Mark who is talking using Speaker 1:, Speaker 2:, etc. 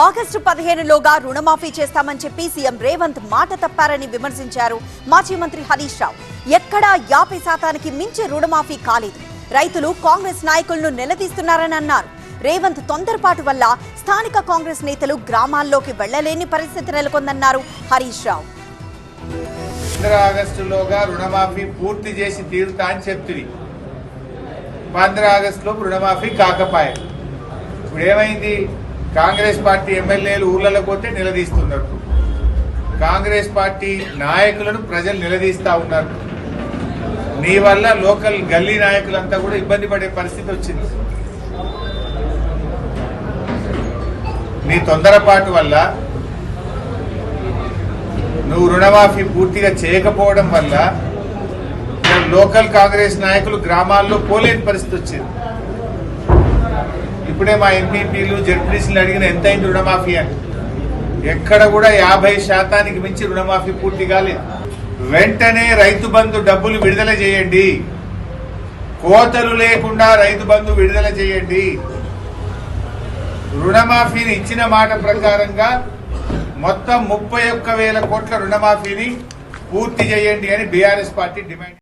Speaker 1: August పదిహేనులోగా రుణమాఫీ చేస్తామని చెప్పి సీఎం రేవంత్ మాట తప్పారని విమర్శించారు మాజీ మంత్రి హరీష్ రావు. ఎక్కడా యాభై శాతానికి మించి రుణమాఫీ కాలేదు. రైతులు కాంగ్రెస్ నాయకులను నిలదీస్తున్నారని అన్నారు. రేవంత్ తొందరపాటు వల్ల స్థానిక కాంగ్రెస్ నేతలు గ్రామాల్లోకి వెళ్ళలేని పరిస్థితి నెలకొందన్నారు హరీష్ రావు.
Speaker 2: ఆగస్టులోగా రుణమాఫీ పూర్తి చేసి తీరుతా అని చెప్తుంది పంద్ర ఆగస్టులో రుణమాఫీ కాకపాయే ఇప్పుడు ఏమైంది? కాంగ్రెస్ పార్టీ ఎమ్మెల్యేలు ఊళ్ళలో పోతే నిలదీస్తున్నారు. కాంగ్రెస్ పార్టీ నాయకులను ప్రజలు నిలదీస్తా ఉన్నారు. నీ వల్ల లోకల్ గల్లీ నాయకులంతా కూడా ఇబ్బంది పడే పరిస్థితి వచ్చింది. నీ తొందరపాటు వల్ల నువ్వు రుణమాఫీ పూర్తిగా చేయకపోవడం వల్ల లోకల్ కాంగ్రెస్ నాయకులు గ్రామాల్లో పోలేని పరిస్థితి వచ్చింది. ఇప్పుడే మా ఎంపీపీలు జడ్పీసీలు అడిగిన ఎంత అయింది రుణమాఫీ అని. ఎక్కడ కూడా యాభై శాతానికి మించి రుణమాఫీ పూర్తి కాలేదు. వెంటనే రైతు బంధు డబ్బులు విడుదల చేయండి. కోతలు లేకుండా రైతు బంధు విడుదల చేయండి. రుణమాఫీని ఇచ్చిన మాట ప్రకారంగా మొత్తం ముప్పై ఒక్క వేల కోట్ల రుణమాఫీని పూర్తి చేయండి అని బీఆర్ఎస్ పార్టీ డిమాండ్